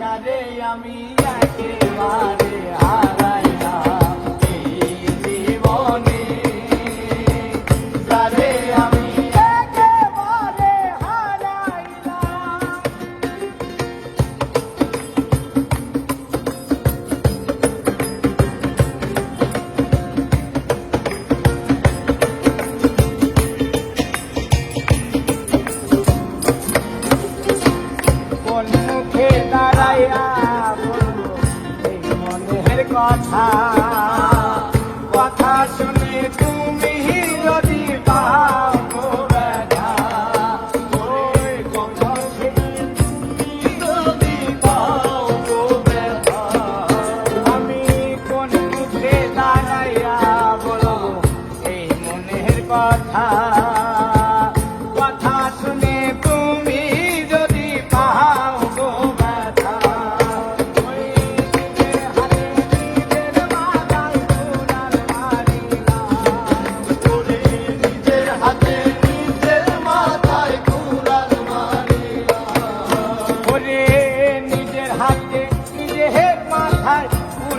সারে আমি একেবারে আর সম্মুখে দাঁড়াইয়া বলব এই মনের কথা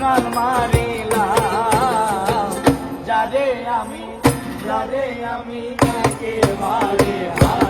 লাগাল মারিলাম। যারে আমি যারে আমি তাকে মারিলাম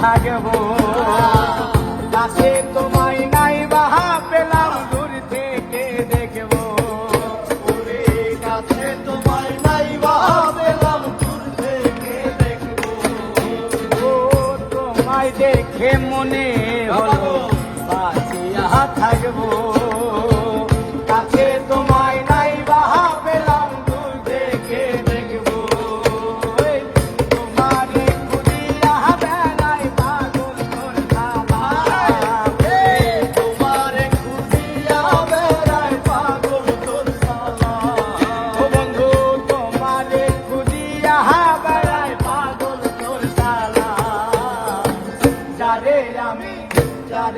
থাকব। কাছে তোমায় নাই বাহা পেলাম, দূর থেকে দেখব। কাছে তোমায় নাই বাহা পেলাম দূর থেকে দেখব তোমায় দেখে মনে হলো, বাঁচিয়া থাকব।